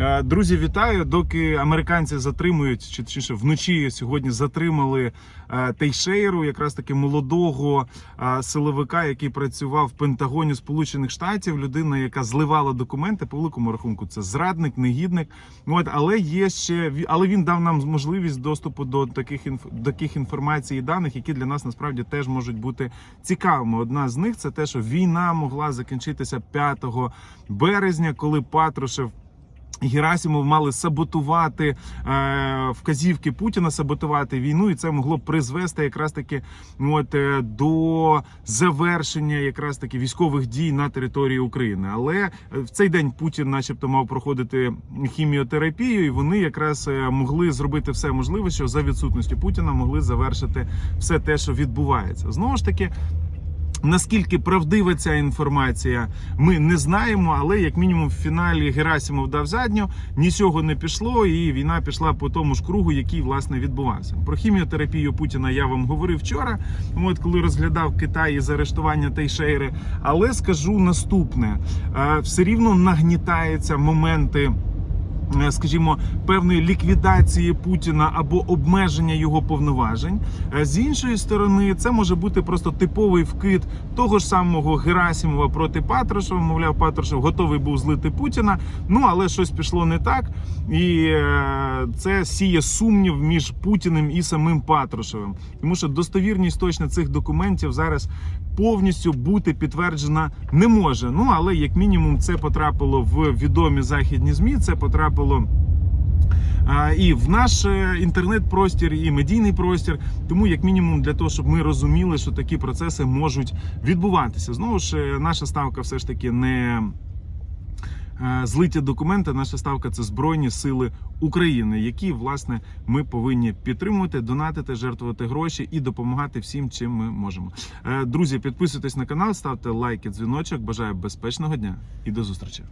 Е, Друзі, вітаю. Доки американці затримують, чи точніше вночі сьогодні затримали е, Тейшейру, якраз таки молодого е, силовика, який працював в Пентагоні Сполучених Штатів. Людина, яка зливала документи по великому рахунку, це зрадник, негідник. От але є ще але він дав нам можливість доступу до таких інф... таких інформацій і даних, які для нас насправді теж можуть бути цікавими. Одна з них це те, що війна могла закінчитися 5 березня, коли Патрушев. Герасимов мали саботувати е, вказівки Путіна, саботувати війну, і це могло б призвести якраз таки от, е, до завершення якраз таки військових дій на території України. Але е, в цей день Путін, начебто, мав проходити хіміотерапію, і вони якраз е, могли зробити все можливе, що за відсутності Путіна могли завершити все те, що відбувається. Знову ж таки. Наскільки правдива ця інформація, ми не знаємо, але як мінімум в фіналі Герасимов дав задню, нічого не пішло, і війна пішла по тому ж кругу, який власне відбувався. Про хіміотерапію Путіна я вам говорив вчора, от коли розглядав Китай і заарештування Тейшейри. Але скажу наступне: Е, все рівно нагнітаються моменти скажімо, певної ліквідації Путіна або обмеження його повноважень. Е, З іншої сторони, це може бути просто типовий вкид того ж самого Герасимова проти Патрушева. Мовляв, Патрушев готовий був злити Путіна. Ну але щось пішло не так, і е, це сіє сумнів між Путіним і самим Патрушевим, тому що достовірність точно цих документів зараз повністю бути підтверджена не може. Ну але як мінімум це потрапило в відомі західні змі. Це потрапило. А, І в наш е, інтернет-простір, і медійний простір, тому як мінімум для того, щоб ми розуміли, що такі процеси можуть відбуватися. Знову ж е, наша ставка все ж таки не е, злиті документи. Наша ставка це збройні сили України, які власне ми повинні підтримувати, донатити, жертвувати гроші і допомагати всім, чим ми можемо. Друзі, підписуйтесь на канал, ставте лайки, дзвіночок. Бажаю безпечного дня і до зустрічі.